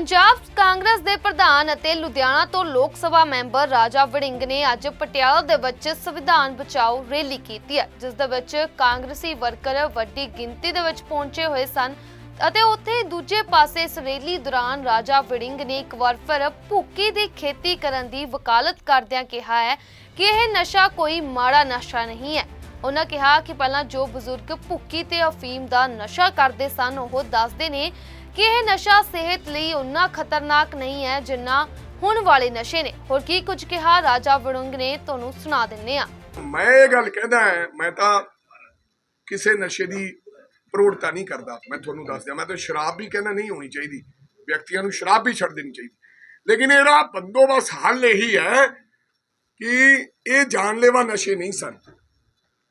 ਪੰਜਾਬ ਕਾਂਗਰਸ ਦੇ ਪ੍ਰਧਾਨ ਅਤੇ ਲੁਧਿਆਣਾ ਤੋਂ ਲੋਕ ਸਭਾ ਮੈਂਬਰ ਰਾਜਾ ਵੜਿੰਗ ਨੇ ਅੱਜ ਪਟਿਆਲਾ ਦੇ ਵਿੱਚ ਸੰਵਿਧਾਨ ਬਚਾਓ ਰੈਲੀ ਕੀਤੀ ਹੈ, ਜਿਸ ਦੇ ਵਿੱਚ ਕਾਂਗਰਸੀ ਵਰਕਰ ਵੱਡੀ ਗਿਣਤੀ ਦੇ ਵਿੱਚ ਪਹੁੰਚੇ ਹੋਏ ਸਨ ਅਤੇ ਉੱਥੇ ਦੂਜੇ ਪਾਸੇ ਇਸ ਰੈਲੀ ਦੌਰਾਨ ਰਾਜਾ ਵੜਿੰਗ ਨੇ ਇੱਕ ਵਾਰ ਫਿਰ ਭੁੱਕੀ ਦੀ ਖੇਤੀ ਕਰਨ ਦੀ ਵਕਾਲਤ ਕਰਦਿਆਂ ਕਿਹਾ ਹੈ ਕਿ ਇਹ ਨਸ਼ਾ ਕੋਈ ਮਾੜਾ ਨਸ਼ਾ ਨਹੀਂ ਹੈ। ਉਹਨਾਂ ਕਿਹਾ ਕਿ ਪਹਿਲਾਂ ਜੋ ਬਜ਼ੁਰਗ ਭੁੱਕੀ ਤੇ ਅਫੀਮ ਦਾ ਨਸ਼ਾ ਕਰਦੇ ਸਨ, ਉਹ ਦੱਸਦੇ ਨੇ ਕਿ ਇਹ ਨਸ਼ਾ ਸਿਹਤ ਲਈ ਉਨਾ ਖਤਰਨਾਕ ਨਹੀਂ ਹੈ ਜਿੰਨਾ ਹੁਣ ਵਾਲੇ ਨਸ਼ੇ ਨੇ। ਹੋਰ ਕੀ ਕੁਝ ਕਿਹਾ ਰਾਜਾ ਵੜਿੰਗ ਨੇ ਤੁਹਾਨੂੰ ਸੁਣਾ ਦਿੰਨੇ ਆ ਮੈਂ ਇਹ ਗੱਲ ਕਹਿੰਦਾ ਮੈਂ ਤਾਂ ਕਿਸੇ ਨਸ਼ੇ ਦੀ ਪ੍ਰੋੜਤਾ ਨਹੀਂ ਕਰਦਾ। ਮੈਂ ਤੁਹਾਨੂੰ ਦੱਸ ਦਿਆਂ, ਮੈਂ ਤਾਂ ਸ਼ਰਾਬ ਵੀ ਕਹਿੰਦਾ ਨਹੀਂ ਹੋਣੀ ਚਾਹੀਦੀ। ਵਿਅਕਤੀਆਂ ਨੂੰ ਸ਼ਰਾਬ ਵੀ ਛੱਡ ਦੇਣੀ ਚਾਹੀਦੀ। ਲੇਕਿਨ ਇਹਦਾ ਬੰਦੋਬਸਤ ਹੱਲ ਇਹੀ ਹੈ ਕਿ ਇਹ ਜਾਨਲੇਵਾ ਨਸ਼ੇ ਨਹੀਂ ਸਨ।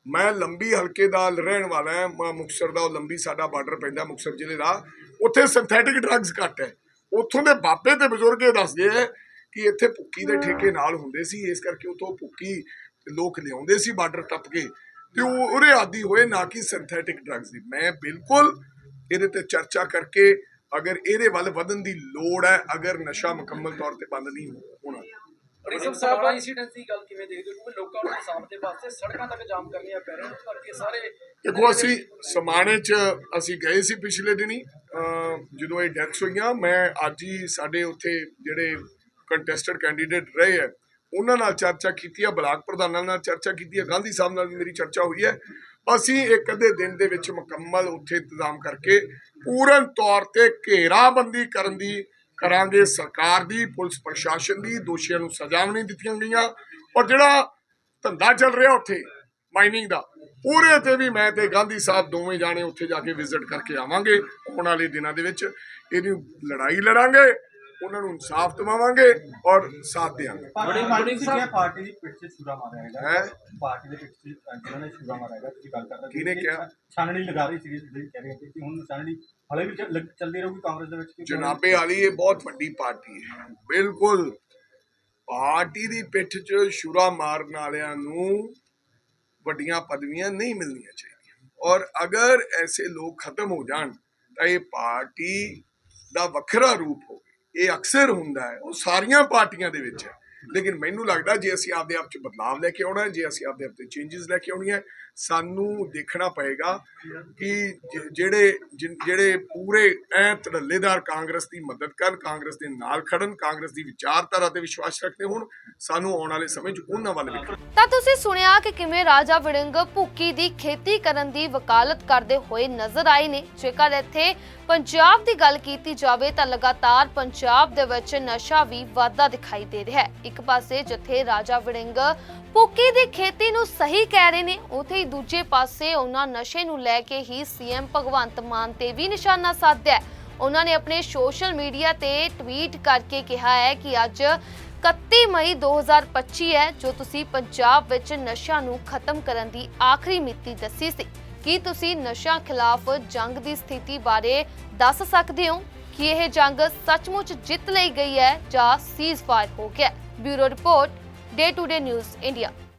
ਮੈਂ ਲੰਬੀ ਹਲਕੇ ਦਾ ਰਹਿਣ ਵਾਲਾ ਹਾਂ, ਮੈਂ ਮੁਕਤਸਰ ਦਾ, ਉਹ ਲੰਬੀ ਸਾਡਾ ਬਾਰਡਰ ਪੈਂਦਾ ਮੁਕਤਸਰ ਜ਼ਿਲ੍ਹੇ ਦਾ। ਉੱਥੇ ਸਿੰਥੈਟਿਕ ਡਰੱਗਸ ਘੱਟ ਹੈ। ਉੱਥੋਂ ਦੇ ਬਾਬੇ ਤੇ ਬਜ਼ੁਰਗ ਇਹ ਦੱਸਦੇ ਆ ਕਿ ਇੱਥੇ ਭੁੱਕੀ ਦੇ ਠੇਕੇ ਨਾਲ ਹੁੰਦੇ ਸੀ ਇਸ ਕਰਕੇ ਉਤੋਂ ਭੁੱਕੀ ਲੋਕ ਲਿਆਉਂਦੇ ਸੀ ਬਾਰਡਰ ਟੱਪ ਕੇ। ਤੇ ਉਹ ਉਹਦੇ ਆਦੀ ਹੋਏ ਨਾ ਕਿ ਸਿੰਥੈਟਿਕ ਡਰੱਗਸ ਦੀ। ਮੈਂ ਬਿਲਕੁਲ ਇਹਦੇ ਤੇ ਚਰਚਾ ਕਰਕੇ ਅਗਰ ਇਹਦੇ ਵੱਲ ਵਧਣ ਦੀ ਲੋੜ ਹੈ ਅਗਰ ਨਸ਼ਾ ਮੁਕੰਮਲ ਤੌਰ ਤੇ ਬੰਦ ਨਹੀਂ ਹੋਣਾ। ਰਿਜ਼ਮ ਸਾਹਿਬ ਇੰਸੀਡੈਂਟ ਦੀ ਗੱਲ ਕਿਵੇਂ ਦੇਖਦੇ ਹੋ? ਲੋਕਾਂ ਨੂੰ ਇਨਸਾਫ ਦੇ ਵਾਸਤੇ ਸੜਕਾਂ ਤੱਕ ਜਾਮ ਕਰਨੀਆਂ ਪੈ ਰਹੀਆਂ ਕਰਕੇ ਸਾਰੇ ਦੇਖੋ ਅਸੀਂ ਸਮਾਣੇ ਚ ਅਸੀਂ ਗਏ ਸੀ ਪਿਛਲੇ ਦਿਨੀ। ਜਦੋਂ ਇਹ ਡੈਥਸ ਹੋਈਆਂ, ਮੈਂ ਅੱਜ ਹੀ ਸਾਡੇ ਉੱਥੇ ਜਿਹੜੇ ਕੰਟੈਸਟਡ ਕੈਂਡੀਡੇਟ ਰਹੇ ਹੈ, ਉਹਨਾਂ ਨਾਲ ਚਰਚਾ ਕੀਤੀ ਹੈ, ਬਲਾਕ ਪ੍ਰਧਾਨਾਂ ਨਾਲ ਚਰਚਾ ਕੀਤੀ ਹੈ, ਗਾਂਧੀ ਸਾਹਿਬ ਨਾਲ ਵੀ ਮੇਰੀ ਚਰਚਾ ਹੋਈ ਹੈ। ਅਸੀਂ ਇੱਕ ਅੱਧੇ ਦਿਨ ਦੇ ਵਿੱਚ ਮੁਕੰਮਲ ਉੱਥੇ ਇੰਤਜ਼ਾਮ ਕਰਕੇ ਪੂਰਨ ਤੌਰ ਤੇ ਘੇਰਾਬੰਦੀ ਕਰਨ ਦੀ ਕਰਾਂਗੇ। ਸਰਕਾਰ ਦੀ, ਪੁਲਿਸ ਪ੍ਰਸ਼ਾਸਨ ਦੀ, ਦੋਸ਼ੀਆਂ ਨੂੰ ਸਜ਼ਾ ਵੀ ਨਹੀਂ ਦਿੱਤੀਆਂ ਗਈਆਂ। ਔਰ ਜਿਹੜਾ ਧੰਦਾ ਚੱਲ ਰਿਹਾ ਉੱਥੇ ਮਾਈਨਿੰਗ ਦਾ ਪੂਰੇ ਤੇ ਵੀ ਮੈਂ ਤੇ ਗਾਂਧੀ ਸਾਹਿਬ ਦੋਵੇਂ ਜਾਣੇ ਉੱਥੇ ਜਾ ਕੇ ਵਿਜ਼ਿਟ ਕਰਕੇ ਆਵਾਂਗੇ ਆਉਣ ਵਾਲੇ ਦਿਨਾਂ ਦੇ ਵਿੱਚ। ਇਹਦੀ ਲੜਾਈ ਲੜਾਂਗੇ ਉਹਨਾਂ ਨੂੰ ਇਨਸਾਫ ਦਿਵਾਵਾਂਗੇ ਔਰ ਸਾਥ ਦੇਵਾਂਗੇ। ਪਾਰਟੀ ਪਾਰਟੀ ਸੀ ਕਿਹਾ ਪਾਰਟੀ ਦੀ 'ਤੇ ਛੁਰਾ ਮਾਰਿਆ ਹੈਗਾ। ਹੈ? ਪਾਰਟੀ ਦੇ 'ਤੇ ਜਿਹਨਾਂ ਨੇ ਛੁਰਾ ਮਾਰਿਆ ਹੈਗਾ ਤੁਸੀਂ ਗੱਲ ਕਰਦੇ ਕਿਹਨੇ ਕਿਹਾ? ਛਾਣਨੀ ਲਗਾ ਰਹੀ ਸੀ ਜਿਹੜੀ ਕਹਿ ਰਹੇ ਸੀ ਕਿ ਹੁਣ ਛਾਣਨੀ ਹਲੇ ਵੀ ਚੱਲਦੀ ਰਹੂਗੀ ਕਾਂਗਰਸ ਦੇ ਵਿੱਚ ਕਿ ਜਨਾਬੇ ਵਾਲੀ ਇਹ ਬਹੁਤ ਵੱਡੀ ਪਾਰਟੀ ਹੈ। ਬਿਲਕੁਲ। ਪਾਰਟੀ ਦੀ ਪਿੱਠ 'ਚ ਸ਼ੁਰਾ ਮਾਰਨ ਵਾਲਿਆਂ ਨੂੰ ਵੱਡੀਆਂ ਪਦਵੀਆਂ ਨਹੀਂ ਮਿਲਣੀਆਂ ਚਾਹੀਦੀਆਂ। ਔਰ ਅਗਰ ਐਸੇ ਲੋਕ ਖਤਮ ਹੋ ਜਾਣ, ਤਾਂ ਇਹ ਪਾਰਟੀ ਦਾ ਵੱਖਰਾ ਰੂਪ ਹੋਵੇ। ਇਹ ਅਕਸਰ ਹੁੰਦਾ ਹੈ, ਉਹ ਸਾਰੀਆਂ ਪਾਰਟੀਆਂ ਦੇ ਵਿੱਚ ਹੈ। ਲੇਕਿਨ ਮੈਨੂੰ ਲੱਗਦਾ ਜੇ ਅਸੀਂ ਆਪਦੇ ਆਪ 'ਚ ਬਦਲਾਵ ਲੈ ਕੇ ਆਉਣਾ ਹੈ, ਜੇ ਅਸੀਂ ਆਪਦੇ ਆਪ ਤੇ ਚੇਂਜਸ ਲੈ ਕੇ ਆਉਣੀ ਹੈ, ਸਾਨੂੰ ਦੇਖਣਾ ਪਏਗਾ ਕਿ ਜਿਹੜੇ ਜਿਹੜੇ ਪੂਰੇ ਐ ਧੜੱਲੇਦਾਰ ਕਾਂਗਰਸ ਦੀ ਮਦਦ ਕਰਨ, ਕਾਂਗਰਸ ਦੇ ਨਾਲ ਖੜਨ, ਕਾਂਗਰਸ ਦੀ ਵਿਚਾਰਧਾਰਾ ਤੇ ਵਿਸ਼ਵਾਸ ਰੱਖਦੇ ਹੋਣ, ਸਾਨੂੰ ਆਉਣ ਵਾਲੇ ਸਮੇਂ 'ਚ ਉਹਨਾਂ ਵੱਲ ਵੇਖਣਾ ਤਾਂ ਤੁਸੀਂ ਸੁਣਿਆ ਕਿ ਕਿਵੇਂ ਰਾਜਾ ਵੜਿੰਗ ਭੁੱਕੀ ਦੀ ਖੇਤੀ ਕਰਨ ਦੀ ਵਕਾਲਤ ਕਰਦੇ ਹੋਏ ਨਜ਼ਰ ਆਏ ਨੇ। ਜੇਕਰ ਇੱਥੇ ਪੰਜਾਬ ਦੀ ਗੱਲ ਕੀਤੀ ਜਾਵੇ ਤਾਂ ਲਗਾਤਾਰ ਪੰਜਾਬ ਦੇ ਵਿੱਚ ਨਸ਼ਾ ਵੀ ਵਾਧਾ ਦਿਖਾਈ ਦੇ ਰਿਹਾ ਹੈ। ਇੱਕ ਪਾਸੇ ਜਿੱਥੇ ਰਾਜਾ ਵੜਿੰਗ ਭੁੱਕੀ ਦੀ ਖੇਤੀ ਨੂੰ ਸਹੀ ਕਹਿ ਰਹੇ ਨੇ, ਉਥੇ ਹੀ ਦੂਜੇ ਪਾਸੇ ਉਹਨਾਂ ਨਸ਼ੇ ਨੂੰ ਲੈ ਕੇ ਹੀ ਸੀਐਮ ਭਗਵੰਤ ਮਾਨ ਤੇ ਵੀ ਨਿਸ਼ਾਨਾ ਸਾਧਿਆ ਉਹਨਾਂ ਨੇ ਆਪਣੇ ਸੋਸ਼ਲ ਮੀਡੀਆ ਤੇ ਟਵੀਟ ਕਰਕੇ ਕਿਹਾ ਹੈ ਕਿ ਅੱਜ 31 ਮਈ 2025 ਹੈ, ਜੋ ਤੁਸੀਂ ਪੰਜਾਬ ਵਿੱਚ ਨਸ਼ਾ ਨੂੰ ਖਤਮ ਕਰਨ ਦੀ ਆਖਰੀ ਮਿਤੀ ਦੱਸੀ ਸੀ। ਕੀ ਤੁਸੀਂ ਨਸ਼ਾ ਖਿਲਾਫ ਜੰਗ ਦੀ ਸਥਿਤੀ ਬਾਰੇ ਦੱਸ ਸਕਦੇ ਹੋ? ਕਿ ਇਹ ਜੰਗ ਸੱਚਮੁੱਚ ਜਿੱਤ ਲਈ ਗਈ ਹੈ ਜਾਂ ਸੀਜ਼ਫਾਇਰ ਹੋ ਗਿਆ Bureau Report, Day-to-Day News, India.